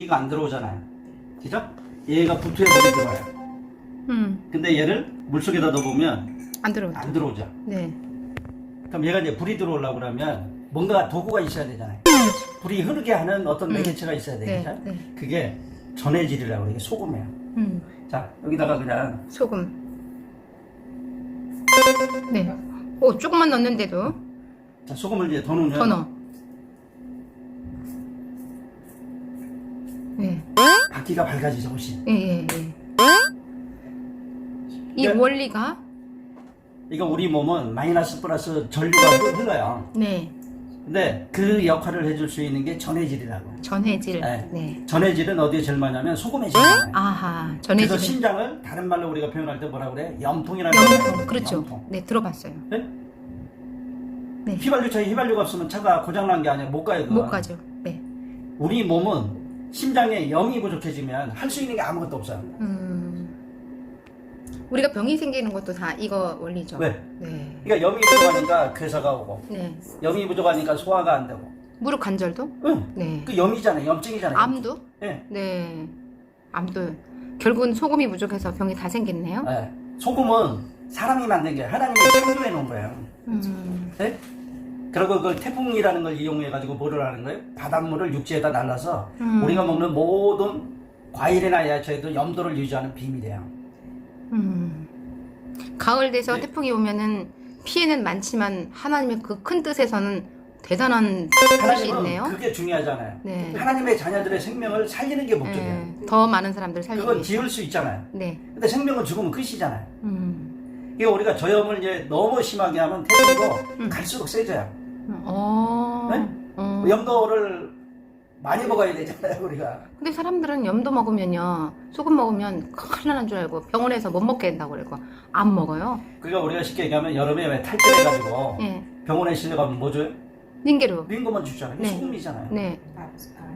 얘가 안 들어오잖아요. 그죠? 얘가 부투에 물이 들어와요. 음, 근데 얘를 물속에다 넣어보면 안 들어. 안 들어오죠. 네. 그럼 얘가 이제 불이 들어오려고 그러면 뭔가 도구가 있어야 되잖아요. 불이 흐르게 하는 어떤 음. 매개체가 있어야 네, 되겠죠? 네. 그게 전해질이라고. 이게 소금이에요. 음, 자, 여기다가 그냥 소금. 네. 오, 조금만 넣는데도 자, 소금을 이제 더 넣으면 더 넣어. 바퀴가 밝아지죠, 훨씬. 예, 예, 예. 이 네. 원리가 이거 우리 몸은 마이너스 플러스 전류가 흐- 흘러요. 네. 근데 그 역할을 해줄 수 있는 게 전해질이라고. 전해질. 네. 네. 전해질은 어디에 제일 많이 하면 소금에 제일 많아요. 아하. 그래서 전해질. 심장을 다른 말로 우리가 표현할 때 뭐라 그래? 염통이라는 말 염통. 그렇죠. 염통. 네, 들어봤어요. 네? 네. 휘발유 차에 휘발유가 없으면 차가 고장난 게 아니라 못 가요. 그거. 못 가죠. 네. 우리 몸은 심장에 염이 부족해지면 할 수 있는 게 아무것도 없어요. 음. 우리가 병이 생기는 것도 다 이거 원리죠. 왜? 네. 그러니까 염이 부족하니까 괴사가 오고 네. 염이 부족하니까 소화가 안 되고. 무릎 관절도? 응. 네. 그 염이잖아요. 염증이잖아요. 암도? 예. 네. 암도. 결국은 소금이 부족해서 병이 다 생겼네요. 예. 소금은 사람이 만든 게 하나님이 창조해 놓은 거예요. 음. 예? 그리고 그 태풍이라는 걸 이용해 가지고 뭐를 하는 거예요? 바닷물을 육지에다 날라서 음. 우리가 먹는 모든 과일이나 야채에도 염도를 유지하는 비밀이에요. 음. 가을 돼서 네. 태풍이 오면은 피해는 많지만 하나님의 그 큰 뜻에서는 대단한 뜻이 있네요. 그게 중요하잖아요. 네. 하나님의 자녀들의 생명을 살리는 게 목적이에요. 네. 더 많은 사람들 살리기 그건 위해서. 지을 수 있잖아요. 네. 근데 생명은 죽으면 끝이잖아요. 음. 이거 우리가 저염을 이제 너무 심하게 하면 태풍도 음. 갈수록 세져요. 어. 네? 어. 염도를 많이 먹어야 되잖아요, 우리가. 근데 사람들은 염도 먹으면요. 소금 먹으면 큰일 나는 줄 알고 병원에서 못 먹게 된다고 그러고 안 먹어요. 그러니까 우리가 쉽게 얘기하면 여름에 왜 탈진해가지고 예. 병원에 실려가면 뭐 줘요? 닌게로. 링거만 주잖아요. 네. 소금이잖아요. 네. 밥, 밥.